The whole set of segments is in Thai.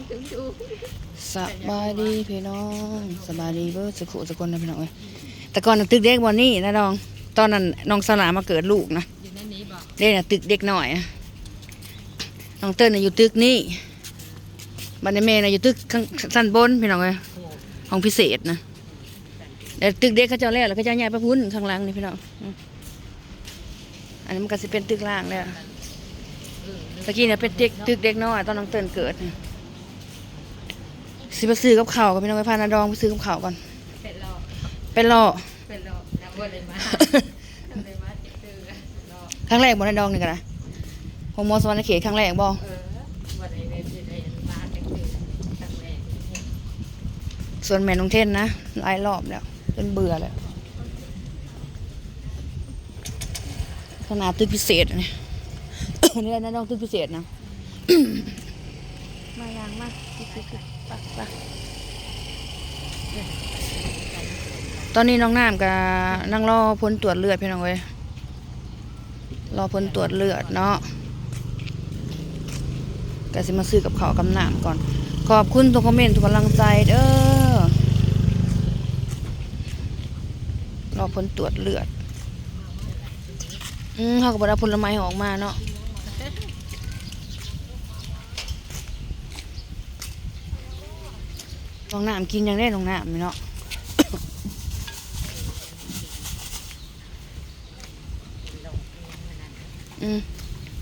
านถึงดูสบายดีพี่น้องสบายดีเบิดสุขุสกุลนะพี่น้องเอ้ยแต่ก่อนน่ะตึกเด็กบอนนี่นะน้อง ตอนนั้นน้องสลามาเกิดลูกนะอยู่ในนี้บอกเด็กน่ะตึกเด็กหน่อยอะน้องเติ้ลน่ะอยู่ตึกนี่บันไดเมย์น่ะอยู่ตึกข้างสั้นบนพี่น้องเอ้ยห้องพิเศษนะแต่ตึกเด็กเขาเจ้าแล้วแล้วเขาเจ้าย้ายไปพุ่นข้างหล่างนี่พี่น้องอืมอันนี้มันก็สิเป็นตึกล่างแล้ว ตะกี้เนี่ยเป็นตึกตึกเด็กน้อยตอนน้องเติ้ลเกิดนี่ สิไปซื้อกับข้าวกับพี่น้องไปพานาดองไปซื้อกับข้าวก่อนเป็นรอไปรอเป็นรอแล้ววันเลยมาเลยมาเจ็บตือรอครั้งแรกบนนาดองนี่กันนะโฮโมสวรรค์เขตครั้งแรกบ่เออวันไหนเลยจะได้มาเจ็บตือครั้งแรกส่วนแม่น้องเท่นนะหลายรอบแล้วจนเบื่อแล้วขนาดตึกพิเศษอันนี่นี่แหละนะน้องตึกพิเศษนะมาอย่างมาก ปักปักตอนนี้น้องน้ำกับนั่งรอผลตรวจเลือดพี่น้องเว้ยรอผลตรวจเลือดเนาะก็สิมาซื้อกับเขากับน้ำก่อน ขอบคุณทุกคอมเมนต์ทุกกำลังใจเด้อรอผลตรวจเลือด อืมเขาก็บอกว่าผลไม้ออกมาเนาะ ลองน้ำกินยังได้ลองน้ำนี่เนาะอืม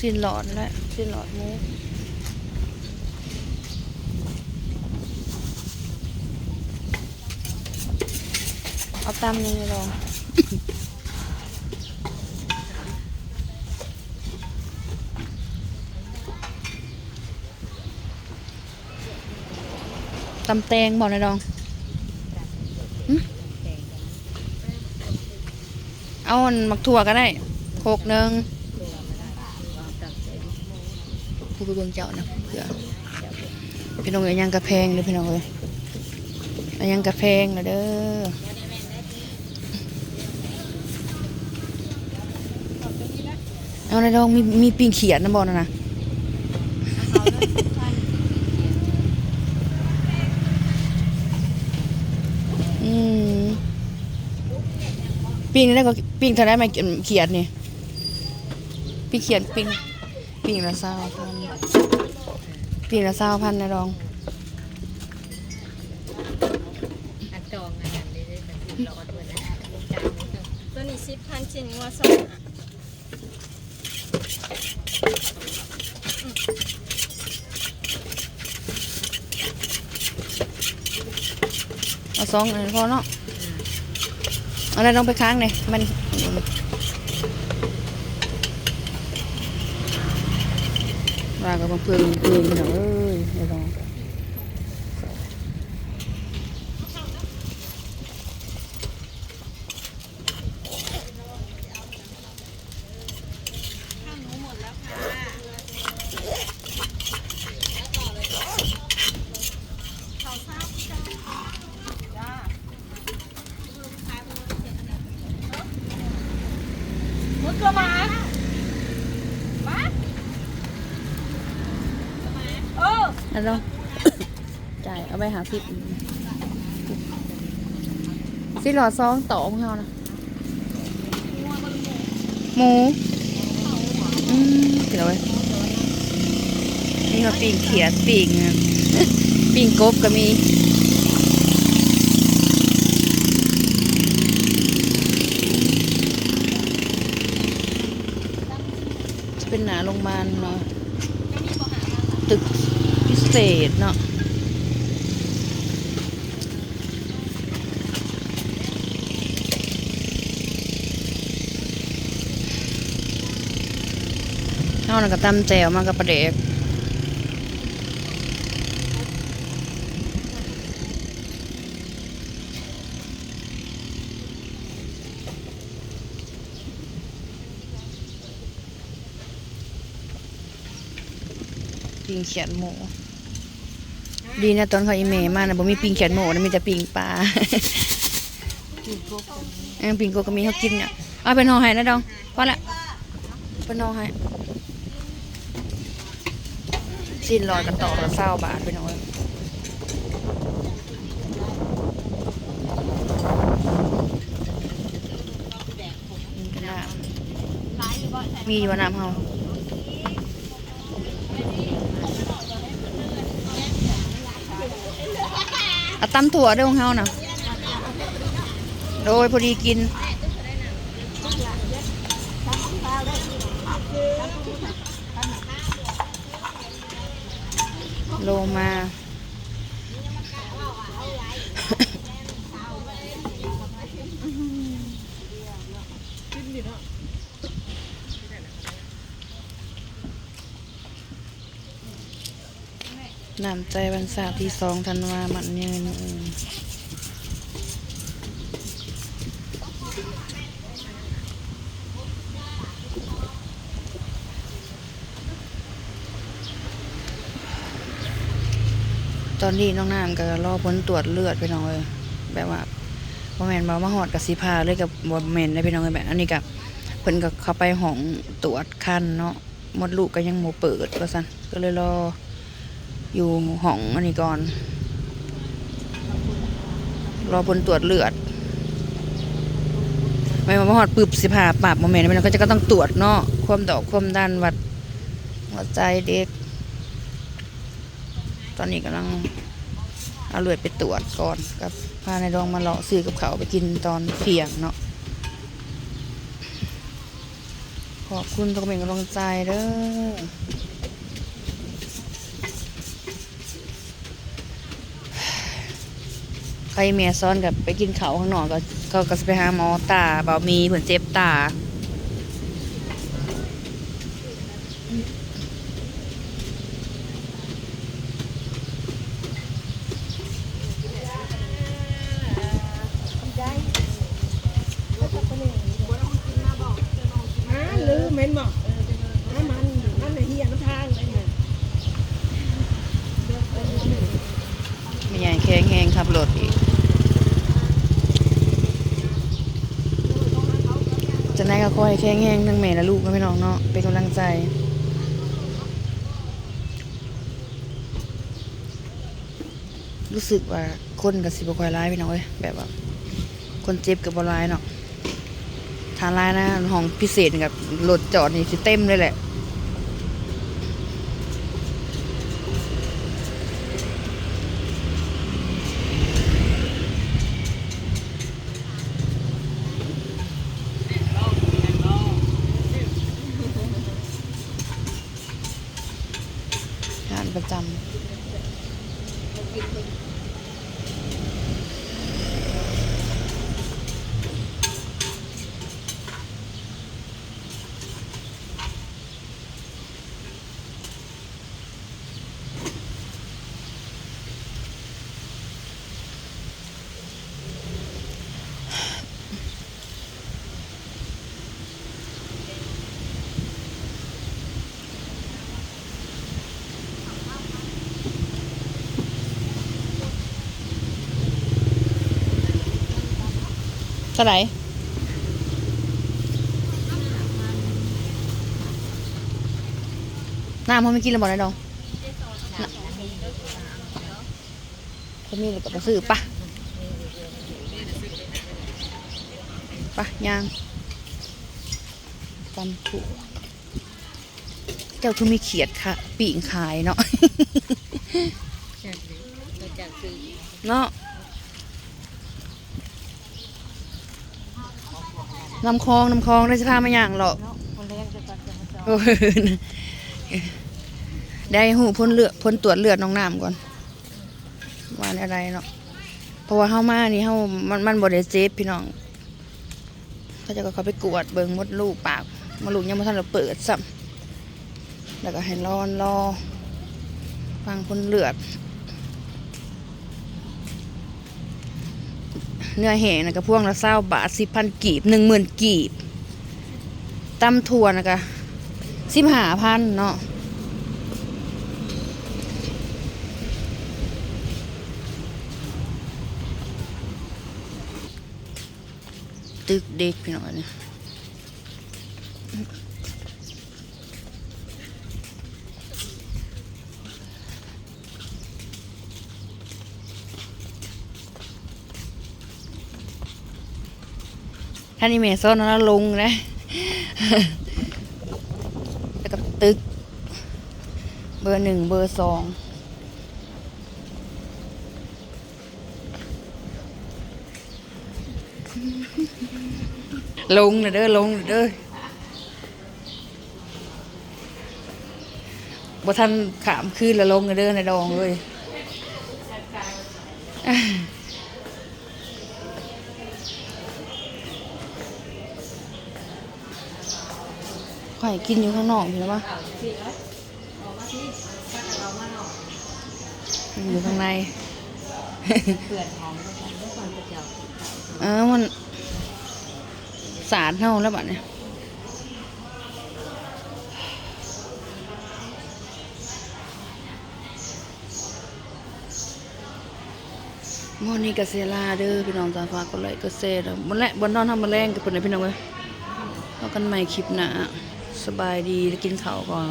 สิ้นหลอดแล้วสิ้นหลอดมูเอาตามยังไงลอง ตำแตงบอกนอยดอง เอาอันหมักถั่วก็ได้โคกหนึ่งผู้ไปเบิ่งเจ้านะเผื่อพี่น้องเอ้ยยังกระแพงเลยพี่น้องเอ้ยอันยังกระแพงนะเด้อเอาในดองมีมีปิงเขียดนะบอกนะนะ อืมปิงนี่ได้ก็ปิงเท่าได้ไหมเขียดนี่ปิงเขียดปิงปิงละเศร้าพันปิงละเศร้าพันนะดองอันจองอันนั้นได้ได้แต่รอดเลยนะจางนิดนึงตัวนี้สิบพันชิ้นงัวสองอะ เอา สองอันพอเนาะเอะไรต้องไปค้างเลยมันว่ากับเพื่อนเพื่อนเนาะเอ้ยไอ้อง มุดตัวมามาเอันดองจ่ายเอาไปหาสิบสิหลอดซองต่อของเขานะหมูอืมเดี๋ยวไว้นี่เขาปิ่งเขียดปิ่งปิ่งกบก็มีจะเป็นหนาโรงพยาบาลเนาะตึก เศษเนาะเอาหนังกระตำแจวมากับประเด็กปิงเขียนหมู ดีนะตอนเขาอีเมมานะบ่มีปิงเขียนหมูนะมีแต่ปิงปลาเออปิงโกก็มีเขากินเนี่ยเอาเป็นห่อให้นะดองพอละเป็นห่อให้สิ้นลอยกันต่อละเศร้าบาทพี่น้องเอ้ยนี่ก็น้ำมีอยู่ว่าน้ำเฮา เอาตำถั่วด้วยของเฮาน่ะ โดยพอดีกิน โลมา น้ำใจวันเสาร์ที่สองธันวามันเงินตอนนี้น้องน้ำก็รอผลตรวจเลือดไปน้องเลยแบบว่าบ่แมนบ่ามาหอดกับสีพาเลยกับบ่แมนได้พี่น้องเลยแบบอันนี้กับเพิ่นก็เข้าไปห้องตรวจคันเนาะมดลูกก็ยังบ่เปิดว่าซั่นก็เลยรอ อยู่ห้องอันนี้ก่อน รอผลตรวจเลือด ไม่มาหอดปึบสิพาปรับโมเมนต์มันก็จะก็ต้องตรวจเนาะความดอกความดันวัดหัวใจเด็ก ตอนนี้กำลังเอาเลือดไปตรวจก่อนกับพาในดองมาเลาะซื้อกับเขาไปกินตอนเที่ยงเนาะขอบคุณทุกคนเป็นกำลังใจเด้อ ใครเมียซ้อนกับไปกินเขาวข้างนอกก็ก็ก็จะไปหาหมอตาเบามีเผื่นเจ็บตาอ่าลืมเห็นบอกน้ำมันนั่นน่ะเฮียน้ำทางเลยเนี่ยไม่ใหญ่แข็งแหงขับรถอีก จะได้ก็คอยแข็งแห้งทั้งแม่และลูกก็ไม่น้องเนาะเป็นกำลังใจรู้สึกว่าคนกับสิบคอยร้ายพี่น้องเอ้ยแบบว่า คนเจ็บกับบอลร้ายเนาะทานร้ายนะห้องพิเศษกับรถจอดนี่สิเต็มเลยแหละ ท่าไหร่น้ำเขาไม่กินแล้วบอกได้ดองเขามีอะไรกับมาซื้อปะปะยางตำถั่วเจ้าคือมีเขียดค่ะปีงขายเนาะจากนี้ก็จากซื้อเนาะ น้ำคลองน้ำคลองได้จะพามาอย่างหรอกคนแรกจะตัดจะมาจอโอ้ยได้หูพ้นเลือดพ้นตรวจเลือดน้องน้ำก่อนว่าอะไรเนาะเพราะว่าเฮามานี่เฮามันมันบ่ได้เจ็บพี่น้องเขาจะก็เขาไปกวดเบิ่งมดลูกปากมดลูกยังบ่ทันได้เปิดซ้ำแล้วก็ให้รอนรอฟังพ้นเลือด เนื้อแห้งนะก็พวงละเศร้าบาทสิบพันกีบหนึ่งหมื่นกีบตำถั่วนะก็สิบห้าพันเนาะตึกเด็กพี่น้องเนี่ ยท่านอีเมซอนแล้วลงนะ แล้วก็ตึก เบอร์หนึ่งเบอร์สองลงเลยเด้อลงเลยเด้อบ่ทันขามคืนแล้วลงเลยเด้อในดองเลย ข่อยกินอยู่ข้างนอกเห็นไหมอยู่ข้างในเออมแล้วกันด้วยความกระเออมันสารเท่าแล้วบัดเนี่ยมอนี่กเซลาเด้อพี่น้องตาฟ้ากก็ไลค์ก็แชร์แล้วมันแหละบนนอนทำมาแรงกับเพิ่นพี่น้องเอ้ยเอากันใหม่คลิปหน้า สบายดีกินข้าวก่อน